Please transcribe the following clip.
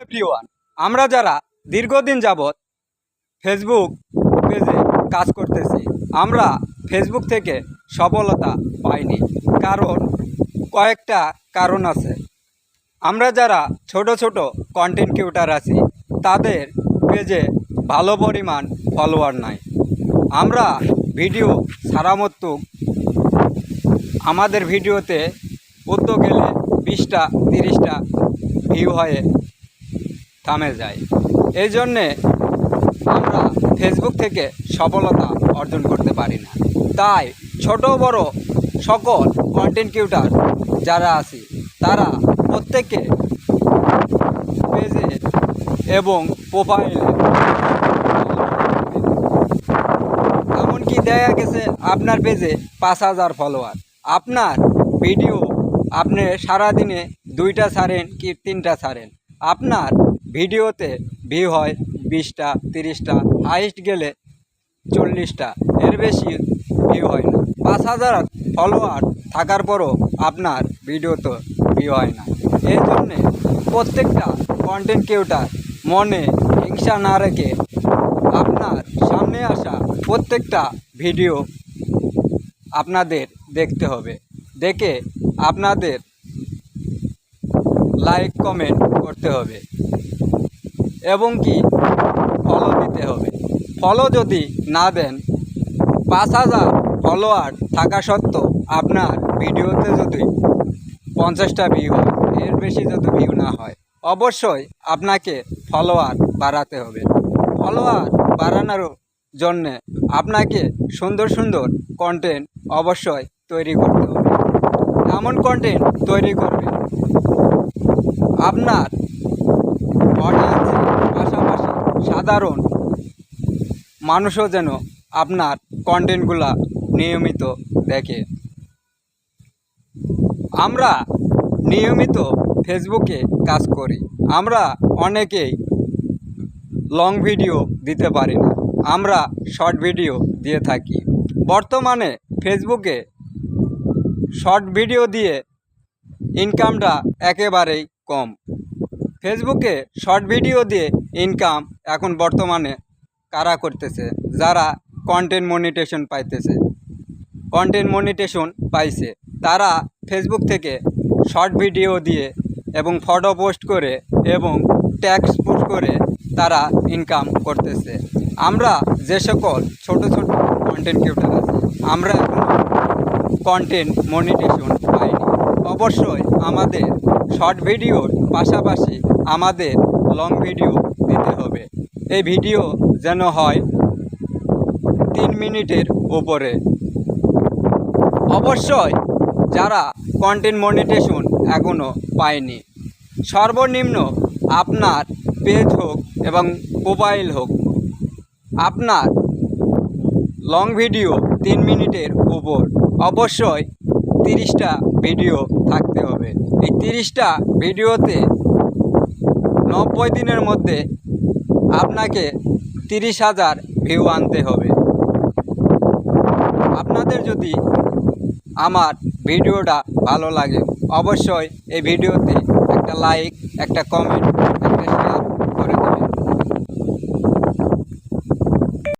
Everyone আমরা যারা দীর্ঘদিন যাবৎ ফেসবুক পেজে কাজ করতেছি, আমরা ফেসবুক থেকে সফলতা পাইনি। কারণ কয়েকটা কারণ আছে। আমরা যারা ছোট ছোট কন্টেন্ট ক্রিয়েটার আছি, তাদের পেজে ভালো পরিমাণ ফলোয়ার নাই। আমরা ভিডিও মতো আমাদের ভিডিওতে উদ্যোগ গেলে বিশটা, তিরিশটা ভিউ হয়ে থামে যায়। এই জন্যে আমরা ফেসবুক থেকে সফলতা অর্জন করতে পারি না। তাই ছোট বড় সকল কন্টেন্ট ক্রিয়েটার যারা আছি, তারা প্রত্যেকে পেজে এবং প্রোফাইলে এমনকি দেখা গেছে আপনার পেজে পাঁচ হাজার ফলোয়ার আপনার ভিডিও আপনি সারাদিনে দুইটা ছাড়েন কি তিনটা ছাড়েন? আপনার ভিডিওতে ভিউ হয় বিশটা, তিরিশটা হাইস্ট গেলে চল্লিশটা, এর বেশি ভিউ হয় না। পাঁচ হাজার ফলোয়ার থাকার পরও আপনার ভিডিও তো ভিউ হয় না। এই জন্যে প্রত্যেকটা কন্টেন্ট ক্রিয়েটার মনে হিংসা না রেখে আপনার সামনে আসা প্রত্যেকটা ভিডিও আপনাদের দেখতে হবে। দেখে আপনাদের লাইক কমেন্ট করতে হবে। এবং কি? ফলো দিতে হবে। ফলো যদি না দেন, পাঁচ হাজার ফলোয়ার থাকা সত্ত্বেও আপনার ভিডিওতে যদি পঞ্চাশটা ভিউ এর বেশি যদি ভিউ না হয়, অবশ্যই আপনাকে ফলোয়ার বাড়াতে হবে। ফলোয়ার বাড়ানোর জন্যে আপনাকে সুন্দর সুন্দর কন্টেন্ট অবশ্যই তৈরি করতে হবে। এমন কন্টেন্ট তৈরি করবেন আপনার অডিয়েন্সের পাশাপাশি সাধারণ মানুষও যেন আপনার কন্টেন্টগুলা নিয়মিত দেখে। আমরা নিয়মিত ফেসবুকে কাজ করি। আমরা অনেকেই লং ভিডিও দিতে পারি না। আমরা শর্ট ভিডিও দিয়ে থাকি। বর্তমানে ফেসবুকে শর্ট ভিডিও দিয়ে ইনকামটা একেবারেই কম। ফেসবুকে শর্ট ভিডিও দিয়ে ইনকাম এখন বর্তমানে কারা করতেছে? যারা কন্টেন্ট মনিটেশন পাইতেছে। কন্টেন্ট মনিটেশন পাইছে। তারা ফেসবুক থেকে শর্ট ভিডিও দিয়ে এবং ফটো পোস্ট করে এবং ট্যাক্স পোস্ট করে তারা ইনকাম করতেছে। আমরা যে সকল ছোট ছোট কন্টেন্ট ক্রিয়েটার আছে, আমরা এখন কন্টেন্ট মনিটেশন পাইনি। অবশ্যই আমাদের শর্ট ভিডিওর পাশাপাশি আমাদের লং ভিডিও দিতে হবে। এই ভিডিও যেন হয় তিন মিনিটের উপরে। অবশ্যই যারা কন্টেন্ট মনিটেশন এখনও পায়নি, সর্বনিম্ন আপনার পেজ হোক এবং মোবাইল হোক, আপনার লং ভিডিও তিন মিনিটের উপর। অবশ্যই তিরিশটা ভিডিও থাকতে হবে। এই তিরিশটা ভিডিওতে নব্বই দিনের মধ্যে আপনাকে তিরিশ হাজার ভিউ আনতে হবে। আপনাদের যদি আমার ভিডিওটা ভালো লাগে, অবশ্যই এই ভিডিওতে একটা লাইক একটা কমেন্ট